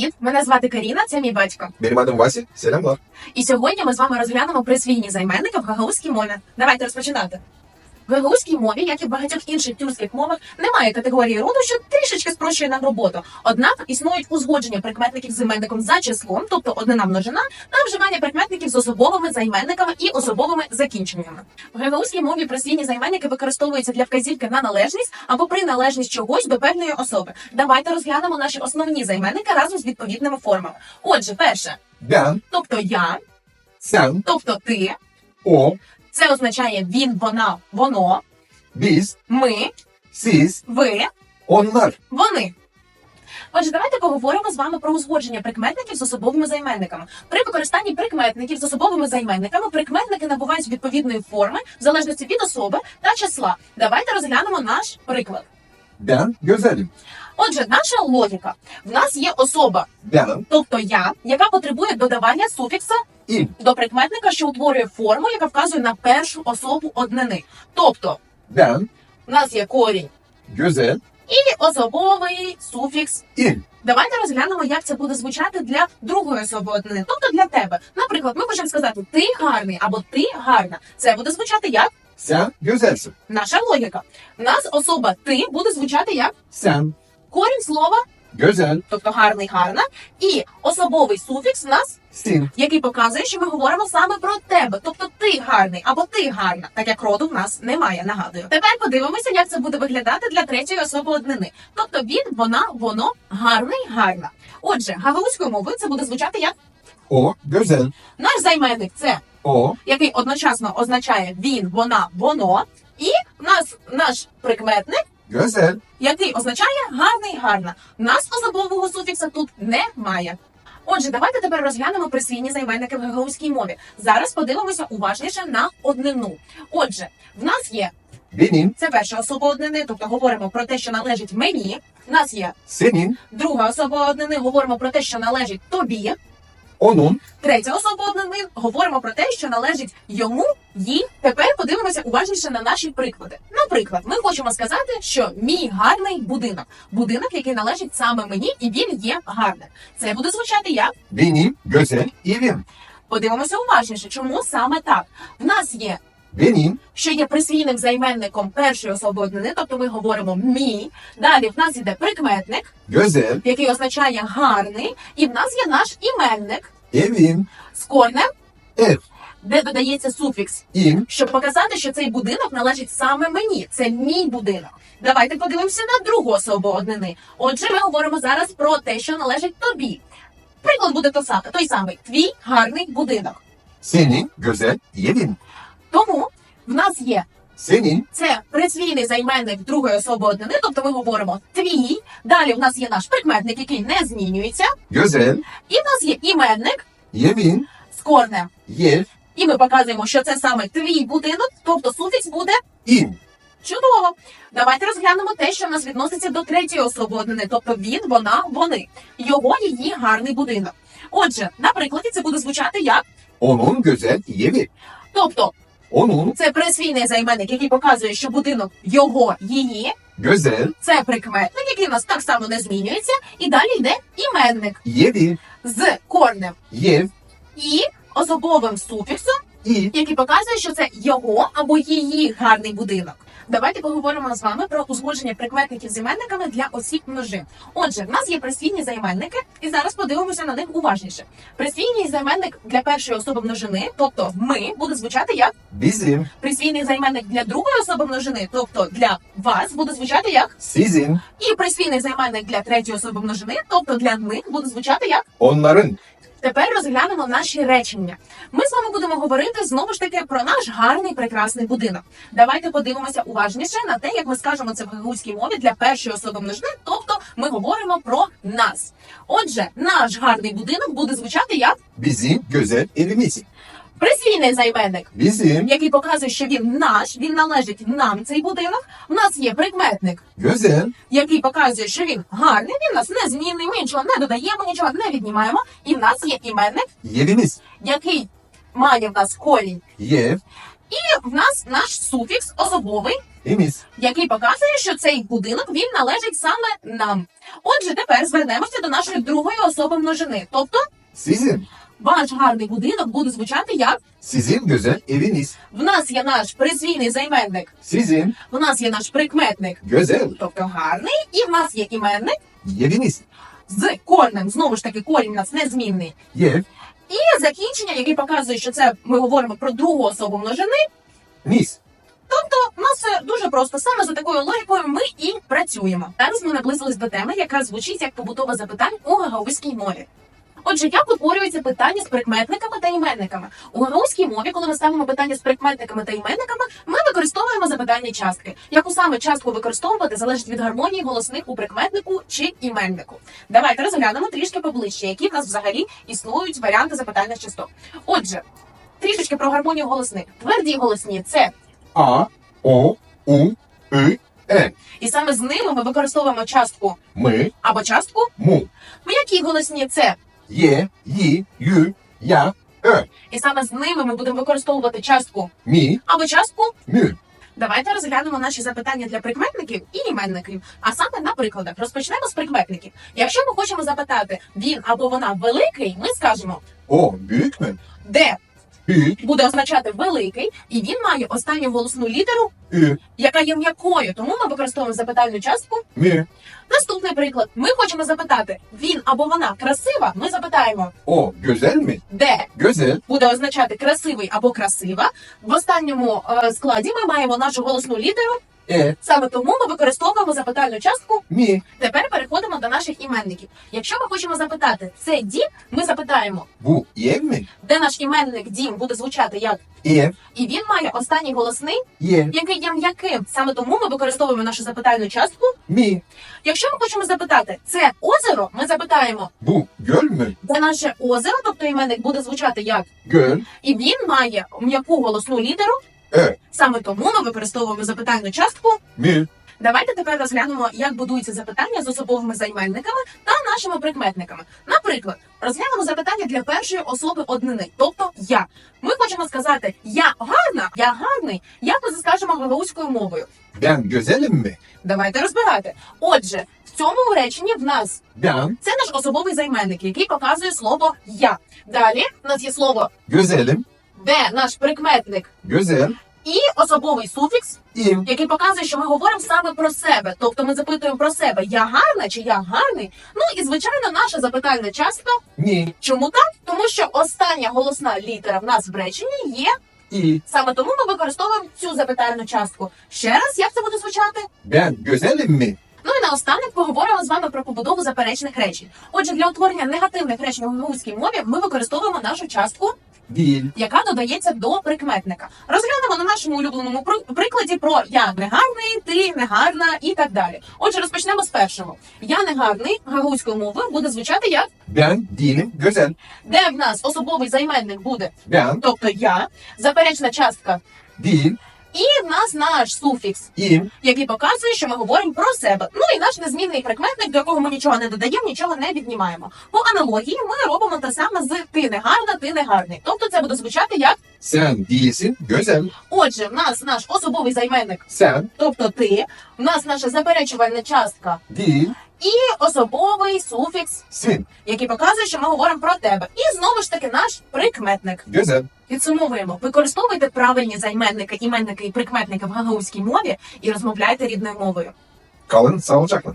Привіт! Мене звати Каріна, це мій батько. Benim Васі, Vasil. І сьогодні ми з вами розглянемо присвійні займенники в гагаузькій мові. Давайте розпочинати. В гагаузькій мові, як і в багатьох інших тюркських мовах, немає категорії роду, що трішечки спрощує нам роботу. Однак існують узгодження прикметників з іменником за числом, тобто однина множина, та вживання прикметників з особовими займенниками і особовими закінченнями. В гагаузькій мові присвійні займенники використовуються для вказівки на належність або приналежність чогось до певної особи. Давайте розглянемо наші основні займенники разом з відповідними формами. Отже, перше, Ben, тобто я, sen, тобто ти. o, Це означає він, вона, воно, biz, ми, siz, ви, onlar. вони. Отже, давайте поговоримо з вами про узгодження прикметників з особовими займенниками. При використанні прикметників з особовими займенниками прикметники набувають відповідної форми в залежності від особи та числа. Давайте розглянемо наш приклад. Ben güzelim. Отже, наша логіка. В нас є особа, Benim тобто я, яка потребує додавання суфікса il. до прикметника, що утворює форму, яка вказує на першу особу однини. Тобто, Ben в нас є корінь güzel і особовий суфікс. il. Давайте розглянемо, як це буде звучати для другої особи однини, тобто для тебе. Наприклад, ми хочемо сказати ти гарний або ти гарна. Це буде звучати як Sen güzelsin. наша логіка. В нас особа ти буде звучати як Sen корінь слова, güzel тобто гарний, гарна, і особовий суфікс в нас, sin. який показує, що ми говоримо саме про тебе, тобто ти гарний або ти гарна, так як роду в нас немає. Нагадую. Тепер подивимося, як це буде виглядати для третьої особи однини. Тобто він, вона, воно, гарний, гарна. Отже, гагаузькою мовою це буде звучати як O güzel. наш займенник це O який одночасно означає він, вона, воно, і нас наш прикметник, güzel. який означає гарний, гарна. Нас особового суфікса тут немає. Отже, давайте тепер розглянемо присвійні займенники в гагаузькій мові. Зараз подивимося уважніше на однину. Отже, в нас є Benim, це перша особа однини, тобто говоримо про те, що належить мені. В нас є senin, друга особа однини, говоримо про те, що належить тобі. Onun, Третя особа однини говоримо про те, що належить йому, їй. Тепер подивимося уважніше на наші приклади. Наприклад, ми хочемо сказати, що мій гарний будинок, будинок, який належить саме мені, і він є гарним. Це буде звучати як Віні, Гюзель і він. подивимося уважніше, чому саме так. В нас є. Benim Що є присвійним займенником першої особи однини, тобто ми говоримо мій. Далі в нас іде прикметник, güzel який означає гарний, і в нас є наш іменник evim. з корнем, Ev, де додається суфікс im, щоб показати, що цей будинок належить саме мені. Це мій будинок. Давайте подивимося на другу особу однини. Отже, ми говоримо зараз про те, що належить тобі. Приклад буде то саме, той самий твій гарний будинок. senin güzel evin. Тому в нас є Senin це присвійний займенник другої особи однини, тобто ми говоримо твій. Далі в нас є наш прикметник, який не змінюється, güzel і в нас є іменник evin. з корнем. Ev, І ми показуємо, що це саме твій будинок, тобто суфікс буде in. Чудово! Давайте розглянемо те, що в нас відноситься до третьої особи однини, тобто він, вона, вони. Його, її гарний будинок. Отже, на прикладі це буде звучати як. Onun güzel evi. Тобто, Onun це присвійний займенник, який показує, що будинок його, її. güzel Це прикметник, який у нас так само не змінюється. І далі йде іменник Єві. з корнем Ev, і особовим суфіксом, i. який показує, що це його або її гарний будинок. Давайте поговоримо з вами про узгодження прикметників з іменниками для осіб множин. Отже, в нас є присвійні займенники, і зараз подивимося на них уважніше. Присвійний займенник для першої особи множини, тобто ми, буде звучати як Bizim, присвійний займенник для другої особи множини, тобто для вас, буде звучати як sizin, і присвійний займенник для третьої особи множини, тобто для них буде звучати як. onların. Тепер розглянемо наші речення. Ми з вами будемо говорити знову ж таки про наш гарний прекрасний будинок. Давайте подивимося уважніше на те, як ми скажемо це в гагузькій мові для першої особи множини, тобто ми говоримо про нас. Отже, наш гарний будинок буде звучати як Бізі, Bizim і evimiz. Присвійний займенник, Bizim який показує, що він наш, він належить нам цей будинок. У нас є прикметник, güzel який показує, що він гарний, він у нас незмінний, ми нічого не додаємо, нічого не віднімаємо. І в нас є іменник, evimiz. який має в нас корінь Ev, І в нас наш суфікс особовий, Еміс. який показує, що цей будинок він належить саме нам. Отже, тепер звернемося до нашої другої особи множини. Тобто, Sizin. Ваш гарний будинок буде звучати як Sizin güzel eviniz. в нас є наш присвійний займенник, Sizin в нас є наш прикметник, güzel тобто гарний, і в нас є іменник eviniz. з корнем. Знову ж таки, корінь у нас незмінний. Yev. І закінчення, яке показує, що це ми говоримо про другу особу множини. Nis. Тобто, у нас все дуже просто. Саме за такою логікою ми і працюємо. Зараз ми наблизились до теми, яка звучить як побутове запитання у гагаузькій мові. Отже, як утворюється питання з прикметниками та іменниками? У гагаузькій мові, коли ми ставимо питання з прикметниками та іменниками, ми використовуємо запитання частки. Яку саме частку використовувати залежить від гармонії голосних у прикметнику чи іменнику. Давайте розглянемо трішки поближче, які в нас взагалі існують варіанти запитальних часток. Отже, трішечки про гармонію голосних. Тверді голосні це A. O. U. Ü. E. І саме з ними ми використовуємо частку Ми. або частку. Му. М'які голосні це. Є. Ї. Ю. Я. е. І саме з ними ми будемо використовувати частку Мі. або частку. Мü. Давайте розглянемо наші запитання для прикметників і іменників. А саме на прикладах розпочнемо з прикметників. Якщо ми хочемо запитати він або вона великий, ми скажемо, О, Büyük де Büyük. буде означати великий, і він має останню голосну літеру, І. яка є м'якою. Тому ми використовуємо запитальну частку. Mü. Наступний приклад: ми хочемо запитати він або вона красива. Ми запитаємо, О, mi? де Гюзель. буде означати красивий або красива. В останньому е, складі ми маємо нашу голосну літеру. E. Саме тому ми використовуємо запитальну частку. Mi. Тепер переходимо до наших іменників. Якщо ми хочемо запитати це дім, ми запитаємо, Bu ev де наш іменник дім буде звучати як, Ev. і він має останній голосний, Ev. який є м'яким. Саме тому ми використовуємо нашу запитальну частку. Mi. Якщо ми хочемо запитати це озеро, ми запитаємо, göl mü? де наше озеро, тобто іменник буде звучати як, Göl. і він має м'яку голосну літеру. Ö. Саме тому ми використовуємо запитальну частку. Mü. Давайте тепер розглянемо, як будуються запитання з особовими займенниками та нашими прикметниками. Наприклад, розглянемо запитання для першої особи однини, тобто я. Ми хочемо сказати я гарна, я гарний. Як ми скажемо гагаузькою мовою? Ben güzelim mi? Давайте розбирати. Отже, в цьому реченні в нас Ben це наш особовий займенник, який показує слово я. Далі в нас є слово güzelim. Де наш прикметник Güzel. і особовий суфікс im. який показує, що ми говоримо саме про себе. Тобто ми запитуємо про себе, я гарна чи я гарний. Ну і звичайно, наша запитальна частка. Ni. Чому так? Тому що остання голосна літера в нас в реченні є. i. Саме тому ми використовуємо цю запитальну частку. Ще раз, як це буде звучати? Ben güzelim mi? Ну і наостанок поговоримо з вами про побудову заперечних речень. Отже, для утворення негативних речень у гагаузькій мові ми використовуємо нашу частку, Değil. яка додається до прикметника. Розглянемо на нашому улюбленому при- прикладі про я негарний, ти негарна і так далі. Отже, розпочнемо з першого. Я негарний гагузькою мовою буде звучати як Ben değilim. Güzel. де в нас особовий займенник буде, Ben тобто я, заперечна частка, değil. І в нас наш суфікс, im. який показує, що ми говоримо про себе. Ну і наш незмінний прикметник, до якого ми нічого не додаємо, нічого не віднімаємо. По аналогії ми робимо те саме з ти негарна, ти негарний. Тобто це буде звучати як Sen değilsin. Güzel. отже, в нас наш особовий займенник Sen тобто ти, в нас наша заперечувальна частка değil. і особовий суфікс, Sin. який показує, що ми говоримо про тебе. І знову ж таки наш прикметник. Güzel. Підсумовуємо, використовуйте правильні займенники, іменники і прикметники в гагаузькій мові і розмовляйте рідною мовою. Kalın sağlıcakla.